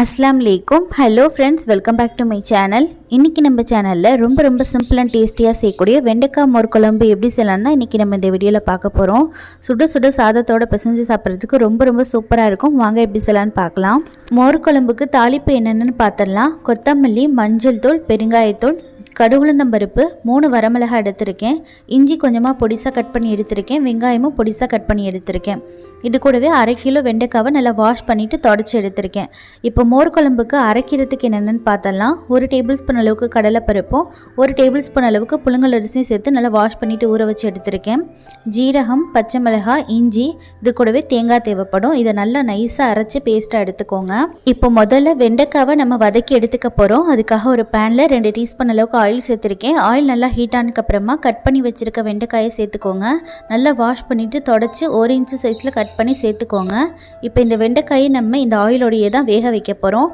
அஸ்லாம் லேக்கும் hello friends welcome back to my channel இன்றைக்கி நம்ம சேனலில் ரொம்ப ரொம்ப சிம்பிள் அண்ட் டேஸ்டியாக செய்யக்கூடிய வெண்டைக்காய் மோர் குழம்பு எப்படி செய்யலாம் இன்றைக்கி நம்ம இந்த வீடியோவில் பார்க்க போகிறோம் சுட சுட சாதத்தோட பிசைஞ்சு சாப்பிட்றதுக்கு ரொம்ப ரொம்ப சூப்பராக இருக்கும். வாங்க எப்படி செய்யலான்னு பார்க்கலாம். மோர் குழம்புக்கு தாளிப்பு என்னென்னு பார்த்துடலாம் கொத்தமல்லி மஞ்சள் தூள் பெருங்காயத்தூள் கடுகுளுந்தம்பருப்பு மூணு வரமிளகாய் எடுத்திருக்கேன். இஞ்சி கொஞ்சமாக பொடிசாக கட் பண்ணி எடுத்திருக்கேன். வெங்காயமும் பொடிசாக கட் பண்ணி எடுத்திருக்கேன். இது கூடவே அரை கிலோ வெண்டைக்காவை நல்லா வாஷ் பண்ணிவிட்டு தொடச்சி எடுத்திருக்கேன். இப்போ மோர் குழம்புக்கு அரைக்கிறதுக்கு என்னென்னு பார்த்தலாம். ஒரு டேபிள் ஸ்பூன் அளவுக்கு கடலைப்பருப்பும் ஒரு டேபிள் ஸ்பூன் அளவுக்கு புழுங்கல் அரிசியும் சேர்த்து நல்லா வாஷ் பண்ணிவிட்டு ஊற வச்சு எடுத்திருக்கேன். ஜீரகம் பச்சை மிளகாய் இஞ்சி இது கூடவே தேங்காய் தேவைப்படும். இதை நல்லா நைஸாக அரைச்சி பேஸ்ட்டாக எடுத்துக்கோங்க. இப்போ முதல்ல வெண்டைக்காவை நம்ம வதக்கி எடுத்துக்க போகிறோம் அதுக்காக ஒரு பேனில் ரெண்டு டீஸ்பூன் அளவுக்கு ஆயில் சேர்த்துருக்கேன். ஆயில் நல்லா ஹீட் ஆனதுக்கப்புறமா கட் பண்ணி வச்சுருக்க வெண்டைக்காயை சேர்த்துக்கோங்க. நல்லா வாஷ் பண்ணிவிட்டு தொடச்சி ஒரு இன்ச்சு சைஸில் கட் பண்ணி சேர்த்துக்கோங்க. இப்போ இந்த வெண்டைக்காயை நம்ம இந்த ஆயிலோடையே தான் வேக வைக்க போகிறோம்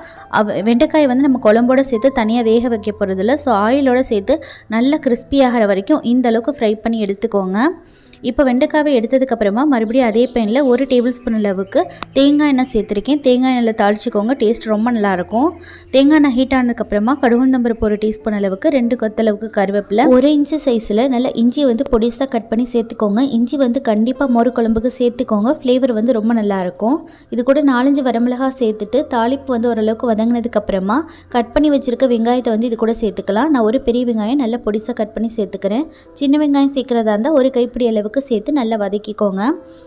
வெண்டைக்காயை வந்து நம்ம குழம்போட சேர்த்து தனியாக வேக வைக்க போகிறதில்ல ஸோ ஆயிலோட சேர்த்து நல்லா கிறிஸ்பியாகிற வரைக்கும் இந்த அளவுக்கு ஃப்ரை பண்ணி எடுத்துக்கோங்க. இப்போ வெண்டைக்காவை எடுத்ததுக்கப்புறமா மறுபடியும் அதே பேனில் ஒரு டேபிள் ஸ்பூன் அளவுக்கு தேங்காய் எண்ணெய் சேர்த்துருக்கேன். தேங்காய் எண்ணெயில் தாளிச்சிக்கோங்க டேஸ்ட் ரொம்ப நல்லாயிருக்கும். தேங்காய் எண்ணெய் ஹீட் ஆனதுக்கப்புறமா கடுகுந்தம்பருப்பு ஒரு டீஸ்பூன் அளவுக்கு ரெண்டு கொத்தளவுக்கு கருவேப்பிலை ஒரு இன்ச்சு சைஸில் நல்லா இஞ்சி வந்து பொடிசாக கட் பண்ணி சேர்த்துக்கோங்க. இஞ்சி வந்து கண்டிப்பாக மோர் குழம்புக்கு சேர்த்துக்கோங்க ஃப்ளேவர் வந்து ரொம்ப நல்லாயிருக்கும். இது கூட நாலஞ்சு வரமிளகாய் சேர்த்துட்டு தாளிப்பு வந்து ஓரளவுக்கு வதங்கினதுக்கப்புறமா கட் பண்ணி வச்சுருக்க வெங்காயத்தை வந்து இது கூட சேர்த்துக்கலாம். நான் ஒரு பெரிய வெங்காயம் நல்லா பொடிசாக கட் பண்ணி சேர்த்துக்கிறேன். சின்ன வெங்காயம் சேர்க்குறதா இருந்தால் ஒரு கைப்பிடி அளவுக்கு சேர்த்து நல்லா வதக்கிக்கோங்க.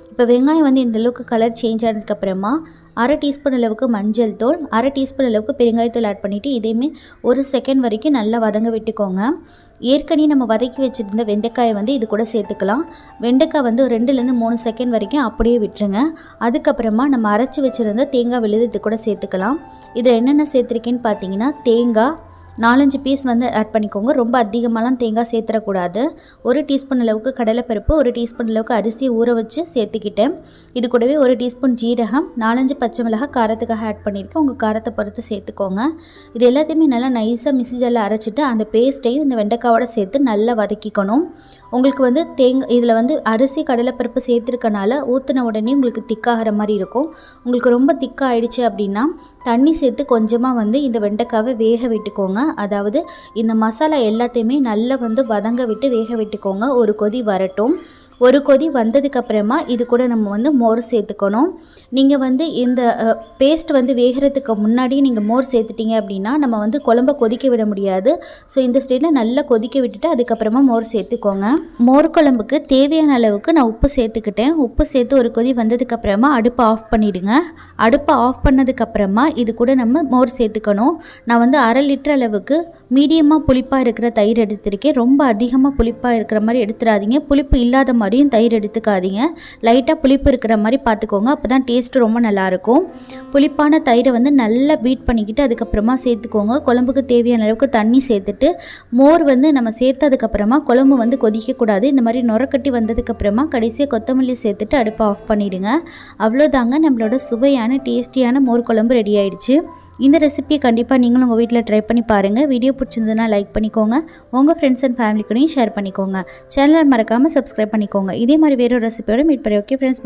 இப்போ வெங்காயம் வந்து இந்த அளவுக்கு கலர் சேஞ்ச் ஆனதுக்கப்புறமா அரை டீஸ்பூன் அளவுக்கு மஞ்சள் தூள் அரை டீஸ்பூன் அளவுக்கு பெருங்காயத்தூள் ஆட் பண்ணிவிட்டு இதையுமே ஒரு செகண்ட் வரைக்கும் நல்லா வதங்க விட்டுக்கோங்க. ஏற்கனவே நம்ம வதக்கி வச்சுருந்த வெண்டைக்காயை வந்து இது கூட சேர்த்துக்கலாம். வெண்டைக்காய் வந்து ரெண்டுலேருந்து மூணு செகண்ட் வரைக்கும் அப்படியே விட்டுருங்க. அதுக்கப்புறமா நம்ம அரைச்சி வச்சுருந்த தேங்காய் விழுது இது கூட சேர்த்துக்கலாம். இதில் என்னென்ன சேர்த்துருக்கேன்னு பார்த்தீங்கன்னா தேங்காய் நாலஞ்சு பீஸ் வந்து ஆட் பண்ணிக்கோங்க. ரொம்ப அதிகமாகலாம் தேங்காய் சேர்த்துடக்கூடாது. ஒரு டீஸ்பூன் அளவுக்கு கடலைப்பருப்பு ஒரு டீஸ்பூன் அளவுக்கு அரிசி ஊற வச்சு சேர்த்துக்கிட்டேன். இது கூடவே ஒரு டீஸ்பூன் ஜீரகம் நாலஞ்சு பச்சை மிளகாய் காரத்துக்காக ஆட் பண்ணியிருக்கேன். உங்கள் காரத்தை பொறுத்து சேர்த்துக்கோங்க. இது எல்லாத்தையுமே நல்லா நைஸாக மிக்சிஜரில் அரைச்சிட்டு அந்த பேஸ்ட்டையும் இந்த வெண்டைக்காவோட சேர்த்து நல்லா வதக்கிக்கணும். உங்களுக்கு வந்து தேங்காய் இதில் வந்து அரிசி கடலைப்பருப்பு சேர்த்துருக்கனால ஊற்றின உடனே உங்களுக்கு திக்காகிற மாதிரி இருக்கும். உங்களுக்கு ரொம்ப திக்காக ஆயிடுச்சு அப்படின்னா தண்ணி சேர்த்து கொஞ்சமாக வந்து இந்த வெண்டைக்காவை வேக விட்டுக்கோங்க. அதாவது இந்த மசாலா எல்லாத்தையுமே நல்லா வந்து வதங்க விட்டு வேக விட்டுக்கோங்க. ஒரு கொதி வரட்டும். ஒரு கொதி வந்ததுக்கப்புறமா இது கூட நம்ம வந்து மோர் சேர்த்துக்கணும். நீங்கள் வந்து இந்த பேஸ்ட் வந்து வேகிறதுக்கு முன்னாடி நீங்கள் மோர் சேர்த்துட்டீங்க அப்படின்னா நம்ம வந்து குழம்ப கொதிக்க விட முடியாது. ஸோ இந்த ஸ்டேட்டில் நல்லா கொதிக்க விட்டுட்டு அதுக்கப்புறமா மோர் சேர்த்துக்கோங்க. மோர் குழம்புக்கு தேவையான அளவுக்கு நான் உப்பு சேர்த்துக்கிட்டேன். உப்பு சேர்த்து ஒரு கொதி வந்ததுக்கப்புறமா அடுப்பை ஆஃப் பண்ணிவிடுங்க அடுப்பை ஆஃப் பண்ணதுக்கப்புறமா இது கூட நம்ம மோர் சேர்த்துக்கணும். நான் வந்து அரை லிட்டர் அளவுக்கு மீடியமாக புளிப்பாக இருக்கிற தயிர் எடுத்திருக்கேன். ரொம்ப அதிகமாக புளிப்பாக இருக்கிற மாதிரி எடுத்துடாதீங்க. புளிப்பு இல்லாத மாதிரியும் தயிர் எடுத்துக்காதீங்க. லைட்டாக புளிப்பு இருக்கிற மாதிரி பார்த்துக்கோங்க. அப்போ தான் டேஸ்ட்டு ரொம்ப நல்லாயிருக்கும். புளிப்பான தயிரை வந்து நல்லா பீட் பண்ணிக்கிட்டு அதுக்கப்புறமா சேர்த்துக்கோங்க. குழம்புக்கு தேவையான அளவுக்கு தண்ணி சேர்த்துட்டு மோர் வந்து நம்ம சேர்த்ததுக்கப்புறமா குழம்பு வந்து கொதிக்கக்கூடாது. இந்த மாதிரி நுரக்கட்டி வந்ததுக்கப்புறமா கடைசியாக கொத்தமல்லி சேர்த்துட்டு அடுப்பை ஆஃப் பண்ணிவிடுங்க அவ்வளோதாங்க நம்மளோட சுவையான டேஸ்டியான மோர் குழம்பு ரெடி ஆயிடுச்சு. இந்த ரெசிபியை கண்டிப்பாக நீங்களும் உங்கள் வீட்டில் ட்ரை பண்ணி பாருங்கள் வீடியோ பிடிச்சிருந்ததுன்னா லைக் பண்ணிக்கோங்க. உங்கள் ஃப்ரெண்ட்ஸ் அண்ட் ஃபேமிலிக்கூடையும் ஷேர் பண்ணிக்கோங்க. சேனலை மறக்காமல் சப்ஸ்கிரைப் பண்ணிக்கோங்க. இதே மாதிரி வேறொரு ரெசிபியோட மீட் பண்ணி ஓகே ஃப்ரெண்ட்ஸ்